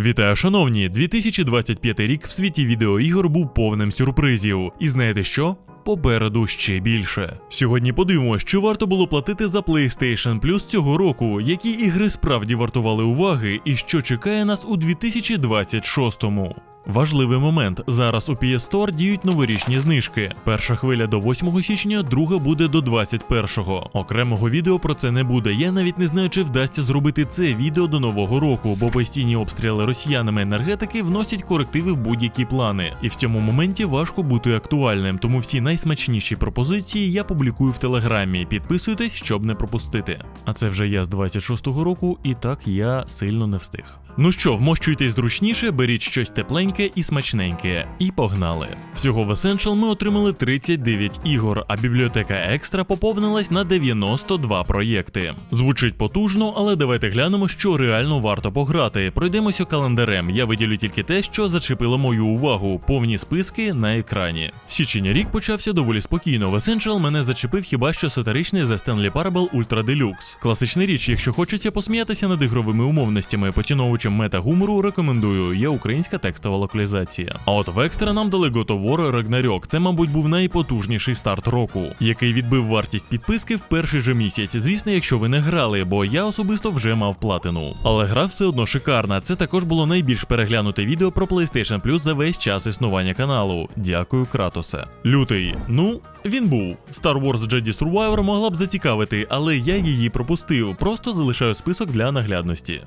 Вітаю, шановні! 2025 рік в світі відеоігор був повним сюрпризів. І знаєте що? Попереду ще більше. Сьогодні подивимося, чи варто було платити за PlayStation Plus цього року, які ігри справді вартували уваги, і що чекає нас у 2026-му. Важливий момент. Зараз у PS Store діють новорічні знижки. Перша хвиля до 8 січня, друга буде до 21-го. Окремого відео про це не буде. Я навіть не знаю, чи вдасться зробити це відео до нового року, бо постійні обстріли росіянами енергетики вносять корективи в будь-які плани. І в цьому моменті важко бути актуальним, тому всі найсмачніші пропозиції я публікую в телеграмі. Підписуйтесь, щоб не пропустити. А це вже я з 26-го року, і так я сильно не встиг. Ну що, вмощуйтесь зручніше, беріть щось тепленьке і смачненьке. І погнали. Всього в Essential ми отримали 39 ігор, а бібліотека екстра поповнилась на 92 проєкти. Звучить потужно, але давайте глянемо, що реально варто пограти. Пройдемося календарем. Я виділю тільки те, що зачепило мою увагу. Повні списки на екрані. Січень рік почався доволі спокійно. В Essential мене зачепив хіба що сатиричний The Stanley Parable Ultra Deluxe. Класична річ, якщо хочеться посміятися над ігровими умовностями, поціновувачем мета-гумору рекомендую, є українська текстова локалізація. А от в екстра нам дали War Ragnarok. Це, мабуть, був найпотужніший старт року, який відбив вартість підписки в перший же місяць. Звісно, якщо ви не грали, бо я особисто вже мав платину. Але гра все одно шикарна. Це також було найбільш переглянуте відео про PlayStation Plus за весь час існування каналу. Дякую, Кратосе. Лютий. Ну, він був. Star Wars Jedi Survivor могла б зацікавити, але я її пропустив. Просто залишаю список для наглядності.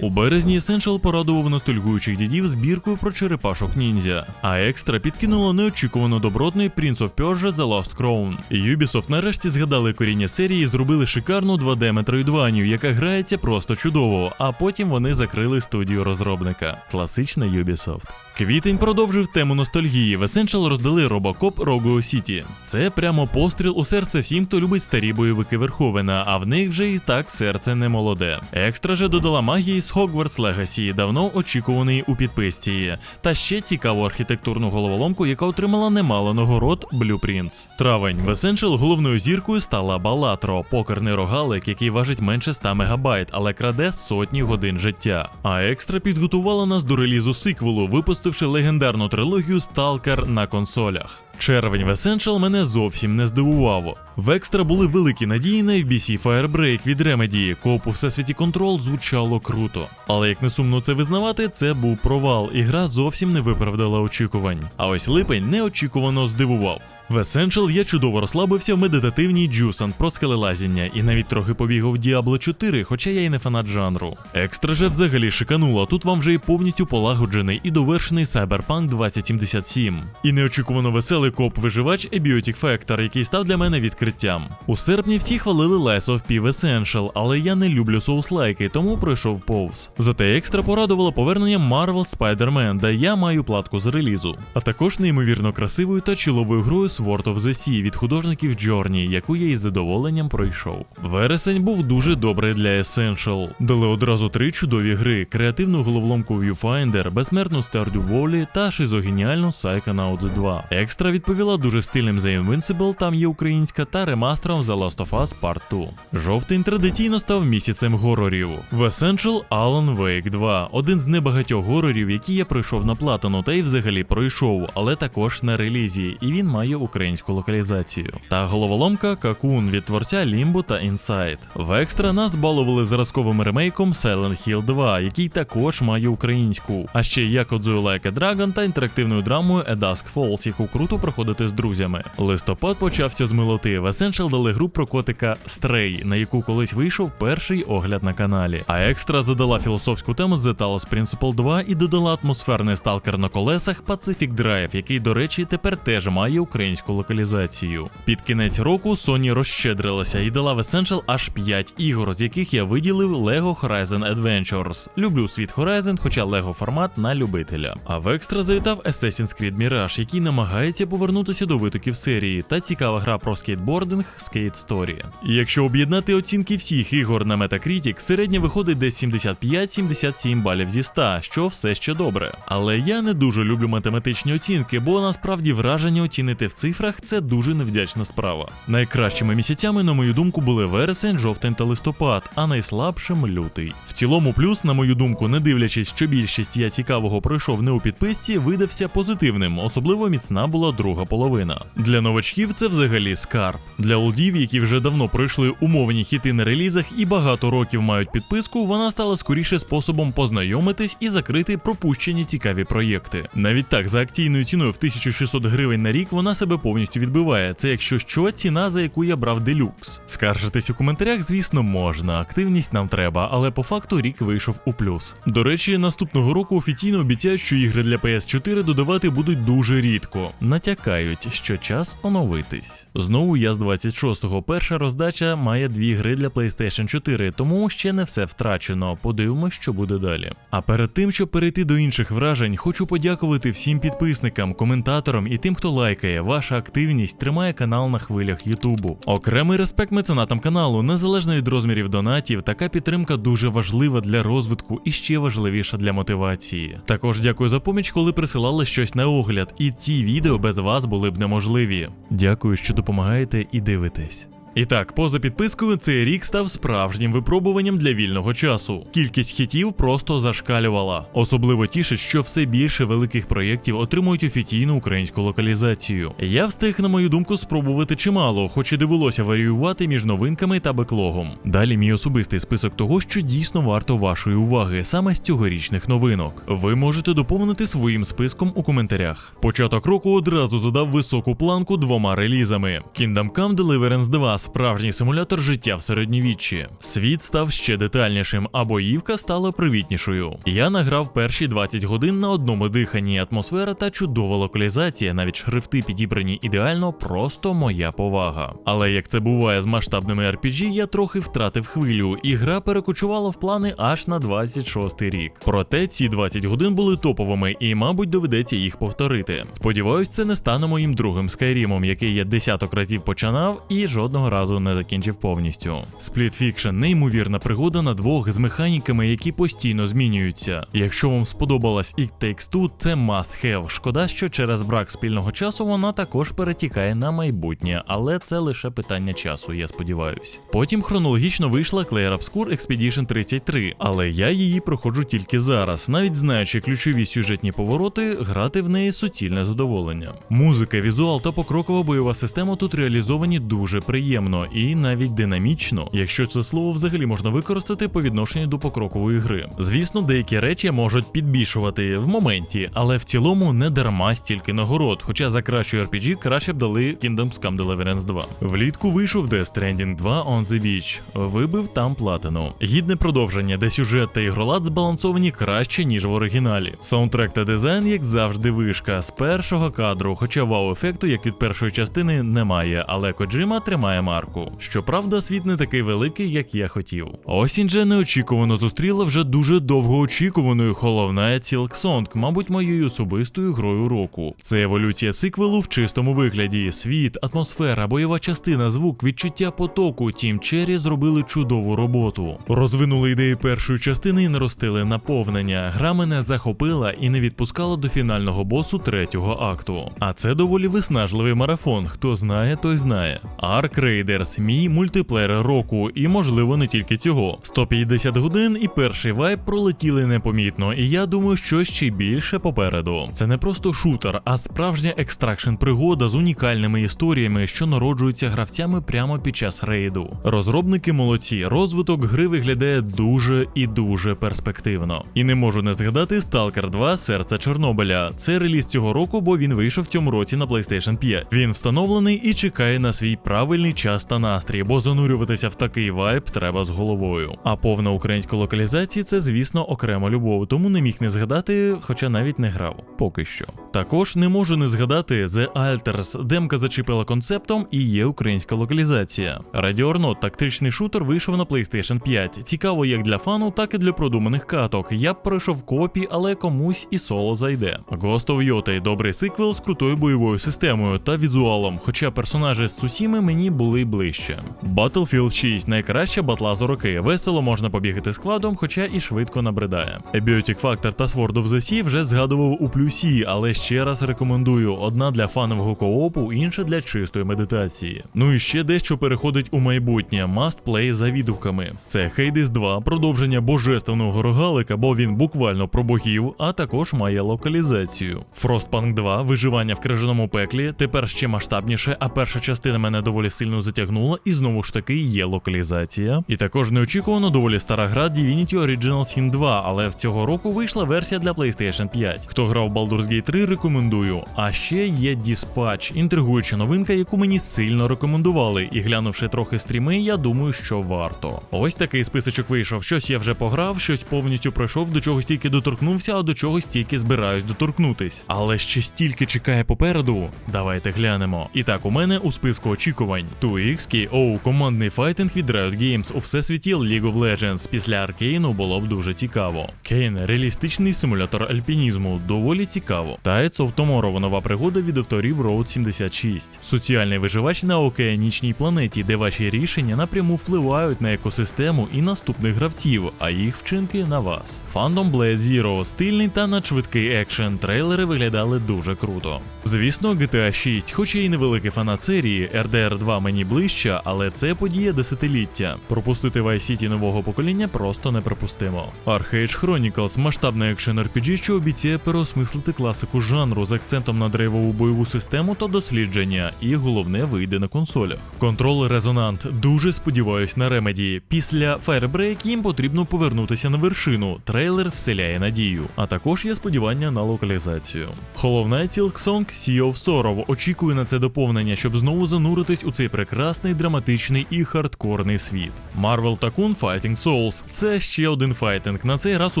У березні Essential порадував ностальгуючих дідів збіркою про черепашок ніндзя, а екстра підкинуло неочікувано добротний Prince of Persia The Last Crown. Ubisoft нарешті згадали коріння серії і зробили шикарну 2D метроїдванію, яка грається просто чудово, а потім вони закрили студію розробника. Класична Ubisoft. Квітень продовжив тему ностальгії. В Essential роздали Robocop Rogue City. Це прямо постріл у серце всім, хто любить старі бойовики Верховена, а в них вже і так серце не молоде. Екстра же додала магії з Hogwarts Legacy, давно очікуваної у підписці, та ще цікаву архітектурну головоломку, яка отримала немало нагород Blueprints. Травень в Essential головною зіркою стала Балатро, покерний рогалик, який важить менше 100 мегабайт, але краде сотні годин життя. А екстра підготувала нас до релізу сиквелу, випустивши легендарну трилогію Сталкер на консолях. Червень в Essential мене зовсім не здивував. В екстра були великі надії на FBC Firebreak від Remedy, коп у всесвіті Control звучало круто. Але як не сумно це визнавати, це був провал, і гра зовсім не виправдала очікувань. А ось липень неочікувано здивував. В Essential я чудово розслабився в медитативній Джусан про скелелазіння і навіть трохи побігав в Diablo 4, хоча я й не фанат жанру. Екстра же взагалі шикануло, тут вам вже і повністю полагоджений і довершений Cyberpunk 2077. І неочікувано веселий коп-виживач Abiotic Factor, який став для мене відкриттям. У серпні всі хвалили Lies of P Essential, але я не люблю соуслайки, тому пройшов повз. Зате екстра порадувало повернення Marvel Spider-Man, де я маю платку з релізу, а також неймовірно красивою та чиловою грою Sword of the Sea від художників Journey, яку я із задоволенням пройшов. Вересень був дуже добрий для Essential. Дали одразу три чудові гри: креативну головоломку Viewfinder, безсмертну Stardew Valley та шизогеніальну Psychonauts 2. Екстра відповіла дуже стильним The Invincible, там є українська, та ремастером The Last of Us Part 2. Жовтень традиційно став місяцем горорів. В Essential Alan Wake 2 один з небагатьох горорів, які я пройшов на платину, та й взагалі пройшов, але також на релізі, і він має українську локалізацію. Та головоломка Какун від творця Limbo та Inside. В екстра нас балували зразковим ремейком Silent Hill 2, який також має українську. А ще як Like a Dragon та інтерактивною драмою A Dusk Falls, яку круто проходити з друзями. Листопад почався з милоти. В Essential дали гру про котика Stray, на яку колись вийшов перший огляд на каналі. А екстра задала філософську тему з The Talos Principle 2 і додала атмосферний сталкер на колесах Pacific Drive, який, до речі, тепер теж має українську локалізацію. Під кінець року Sony розщедрилася і дала в Essential аж 5 ігор, з яких я виділив Lego Horizon Adventures. Люблю світ Horizon, хоча Lego формат на любителя. А в екстра завітав Assassin's Creed Mirage, який намагається повернутися до витоків серії та цікава гра про скейтбординг Skate Story. Якщо об'єднати оцінки всіх ігор на Metacritic, середня виходить десь 75-77 балів зі 100, що все ще добре. Але я не дуже люблю математичні оцінки, бо насправді враження оцінити в цифрах це дуже невдячна справа. Найкращими місяцями, на мою думку, були вересень, жовтень та листопад, а найслабшим лютий. В цілому, плюс, на мою думку, не дивлячись, що більшість я цікавого пройшов не у підписці, видався позитивним, особливо міцна була друга половина. Для новачків це взагалі скарб. Для олдів, які вже давно пройшли умовні хіти на релізах і багато років мають підписку, вона стала скоріше способом познайомитись і закрити пропущені цікаві проєкти. Навіть так, за акційною ціною в 1600 гривень на рік вона себе повністю відбиває. Це якщо що, ціна, за яку я брав делюкс. Скаржитись у коментарях, звісно, можна. Активність нам треба, але по факту рік вийшов у плюс. До речі, наступного року офіційно обіцяють, що ігри для PS4 додавати будуть дуже рідко. Натякають, що час оновитись. Знову я з 26-го. Перша роздача має дві гри для PlayStation 4, тому ще не все втрачено. Подивимось, що буде далі. А перед тим, щоб перейти до інших вражень, хочу подякувати всім підписникам, коментаторам і тим, хто лайкає. Ваша активність тримає канал на хвилях Ютубу. Окремий респект меценатам каналу, незалежно від розмірів донатів, така підтримка дуже важлива для розвитку і ще важливіша для мотивації. Також дякую за поміч, коли присилали щось на огляд, і ці відео без вас були б неможливі. Дякую, що допомагаєте і дивитесь. І так, поза підпискою, цей рік став справжнім випробуванням для вільного часу. Кількість хітів просто зашкалювала. Особливо тішить, що все більше великих проєктів отримують офіційну українську локалізацію. Я встиг, на мою думку, спробувати чимало, хоч і довелося варіювати між новинками та беклогом. Далі мій особистий список того, що дійсно варто вашої уваги, саме з цьогорічних новинок. Ви можете доповнити своїм списком у коментарях. Початок року одразу задав високу планку двома релізами: Kingdom Come Deliverance 2 справжній симулятор життя в середньовіччі. Світ став ще детальнішим, а боївка стала привітнішою. Я награв перші 20 годин на одному диханні. Атмосфера та чудова локалізація, навіть шрифти підібрані ідеально, просто моя повага. Але як це буває з масштабними RPG, я трохи втратив хвилю, і гра перекочувала в плани аж на 26 рік. Проте ці 20 годин були топовими, і, мабуть, доведеться їх повторити. Сподіваюсь, це не стане моїм другим скайрімом, який я десяток разів починав і жодного разу не закінчив повністю. Split Fiction – неймовірна пригода на двох з механіками, які постійно змінюються. Якщо вам сподобалась It Takes Two, це must have. Шкода, що через брак спільного часу вона також перетікає на майбутнє, але це лише питання часу, я сподіваюсь. Потім хронологічно вийшла Clair Obscure Expedition 33, але я її проходжу тільки зараз, навіть знаючи ключові сюжетні повороти, грати в неї суцільне задоволення. Музика, візуал та покрокова бойова система тут реалізовані дуже приємно і навіть динамічно, якщо це слово взагалі можна використати по відношенню до покрокової гри. Звісно, деякі речі можуть підбільшувати в моменті, але в цілому не дарма стільки нагород. Хоча за кращу RPG краще б дали Kingdoms Come Deliverance 2. Влітку вийшов Death Stranding 2 On the Beach. Вибив там платину. Гідне продовження, де сюжет та ігролад збалансовані краще, ніж в оригіналі. Саундтрек та дизайн, як завжди, вишка з першого кадру, хоча вау-ефекту, як від першої частини, немає, але Коджима тримає марку. Щоправда, світ не такий великий, як я хотів. Осінь же неочікувано зустріла вже дуже довгоочікуваною Hollow Knight Silksong, мабуть, моєю особистою грою року. Це еволюція сиквелу в чистому вигляді. Світ, атмосфера, бойова частина, звук, відчуття потоку. Тім Черрі зробили чудову роботу. Розвинули ідеї першої частини і наростили наповнення. Гра мене захопила і не відпускала до фінального босу третього акту. А це доволі виснажливий марафон. Хто знає, той знає. Ark Raiders – мій мультиплеєр року, і можливо не тільки цього. 150 годин і перший вайб пролетіли непомітно, і я думаю, що ще більше попереду. Це не просто шутер, а справжня екстракшн пригода з унікальними історіями, що народжуються гравцями прямо під час рейду. Розробники молодці, розвиток гри виглядає дуже і дуже перспективно. І не можу не згадати Stalker 2 Серце Чорнобиля. Це реліз цього року, бо він вийшов в цьому році на PlayStation 5. Він встановлений і чекає на свій правильний час час та настрій, бо занурюватися в такий вайб треба з головою. А повна українська локалізація це, звісно, окрема любов, тому не міг не згадати, хоча навіть не грав. Поки що. Також не можу не згадати The Alters. Демка зачепила концептом і є українська локалізація. Not – тактичний шутер вийшов на PlayStation 5. Цікаво як для фану, так і для продуманих каток. Я б пройшов копі, але комусь і соло зайде. Ghost of Yotei – добрий сиквел з крутою бойовою системою та візуалом, хоча персонажі з Цусіми мені були ближче. Battlefield 6 найкраща батла за роки. Весело можна побігати складом, хоча і швидко набридає. Abiotic Factor та Sword of the Sea вже згадував у плюсі, але ще раз рекомендую: одна для фанового коопу, інша для чистої медитації. Ну і ще дещо переходить у майбутнє play за відгуками. Це Hades 2, продовження божественного рогалика, бо він буквально про богів, а також має локалізацію. Frostpunk 2, виживання в крижаному пеклі, тепер ще масштабніше, а перша частина мене доволі сильно затягнула, і знову ж таки є локалізація. І також неочікувано доволі стара гра Divinity Original Sin 2, але в цього року вийшла версія для PlayStation 5. Хто грав Baldur's Gate 3, рекомендую. А ще є Dispatch, інтригуюча новинка, яку мені сильно рекомендували. І глянувши трохи стріми, я думаю, що варто. Ось такий списочок вийшов. Щось я вже пограв, щось повністю пройшов, до чогось тільки доторкнувся, а до чогось тільки збираюсь доторкнутись. Але ще стільки чекає попереду. Давайте глянемо. І так, у мене у списку очікувань 2X KO, командний файтинг від Riot Games у всесвіті League of Legends. Після Аркейну було б дуже цікаво. Кейн реалістичний симулятор альпінізму, доволі цікаво. Tides of Tomorrow нова пригода від авторів Road 76. Соціальний виживач на океанічній планеті, де ваші рішення напряму впливають на екосистему і наступних гравців, а їх вчинки на вас. Phantom Blade Zero стильний та надшвидкий екшен. Трейлери виглядали дуже круто. Звісно, GTA 6, хоч я і невеликий фанат серії, RDR 2 мені ближче, але це подія десятиліття. Пропустити Vice City нового покоління просто неприпустимо. Arcade Chronicles масштабний екшен RPG, що обіцяє переосмислити класику жанру з акцентом на драйвову бойову систему та дослідження, і головне вийде на консолях. Control Resonant. Дуже сподіваюсь на ремеді. Після Firebreak їм потрібно повернутися на вершину. Трейлер вселяє надію. А також є сподівання на локалізацію. Knight Silksong Sea of Sorrow очікує на це доповнення, щоб знову зануритись у цей прекрасний, драматичний і хардкорний світ. Marvel Tycoon Fighting Souls це ще один файтинг, на цей раз у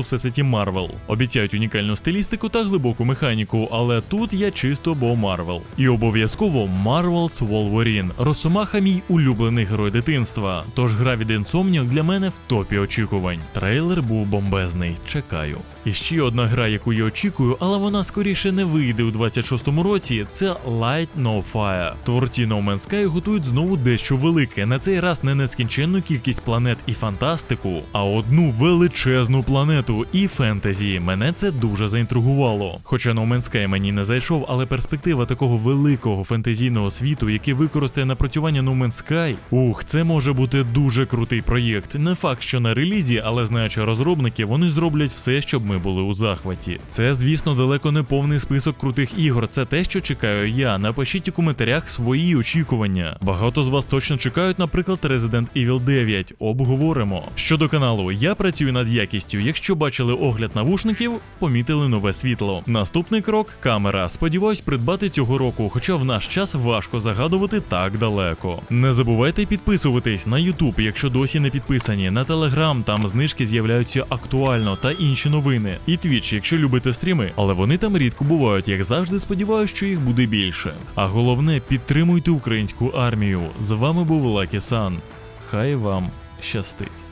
всесвіті Marvel. Обіцяють унікальну стилістику та глибоку механіку, але тут я чисто бо Marvel. І обов'язково Marvel's Wolverine. Росомаха мій улюблений герой дитинства. Тож гра від Insomniac для мене в топі очікувань. Трейлер був бомбезний. Чекаю. І ще одна гра, яку я очікую, але вона скоріше не вийде у 26-му році. Це Light No Fire. Творці No Man's Sky готують знову дещо велике. На цей раз не нескінченну кількість планет і фантастику, а одну величезну планету і фентезі. Мене це дуже заінтригувало. Хоча No Man's Sky мені не зайшов, але перспектива такого великого фентезійного світу, який використає напрацювання No Man's Sky, ух, це може бути дуже крутий проєкт. Не факт, що на релізі, але знаючи розробників, вони зроблять все, щоб ми були у захваті. Це, звісно, далеко не повний список крутих ігор. Це те, що чекаю я. Напишіть у коментарях свої очікування. Багато з вас точно чекають, наприклад, Resident Evil 9. Обговоримо. Щодо каналу, я працюю над якістю. Якщо бачили огляд навушників, помітили нове світло. Наступний крок камера. Сподіваюсь, придбати цього року, хоча в наш час важко загадувати так далеко. Не забувайте підписуватись на YouTube, якщо досі не підписані, на Telegram, там знижки з'являються актуально та інші новини. І Twitch, якщо любите стріми, але вони там рідко бувають, як завжди, Сподіваюся, що їх буде більше. А головне, підтримуйте українську армію. З вами був Лакі Сан. Хай вам щастить.